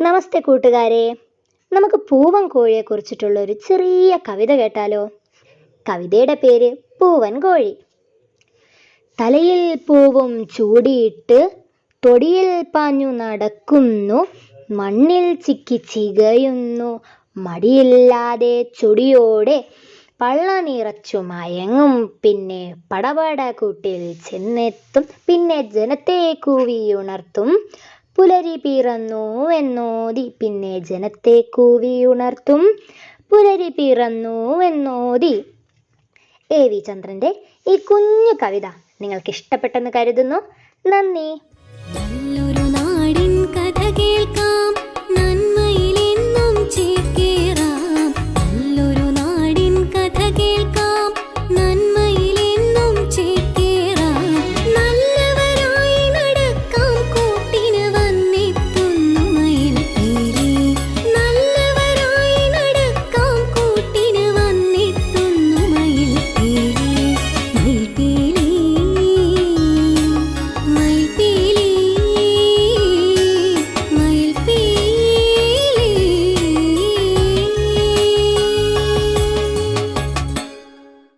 നമസ്തേ കൂട്ടുകാരെ. നമുക്ക് പൂവൻ കോഴിയെ കുറിച്ചിട്ടുള്ള ഒരു ചെറിയ കവിത കേട്ടാലോ? കവിതയുടെ പേര് പൂവൻ കോഴി. തലയിൽ പൂവും ചൂടിയിട്ട് തൊടിയിൽ പാഞ്ഞു നടക്കുന്നു. മണ്ണിൽ ചിക്കി ചികയുന്നു. മടിയില്ലാതെ ചൊടിയോടെ പള്ള നിറച്ചു മയങ്ങും. പിന്നെ പടപട കൂട്ടിൽ ചെന്നെത്തും. പിന്നെ ജനത്തെ കൂവിയുണർത്തും. പുലരി പിറന്നു എന്നോതി പിന്നെ ജനത്തെ കൂവി കൂവിയുണർത്തും പുലരി പിറന്നു എന്നോതി. എ വി ചന്ദ്രന്റെ ഈ കുഞ്ഞു കവിത നിങ്ങൾക്ക് ഇഷ്ടപ്പെട്ടെന്ന് കരുതുന്നു. നന്ദി.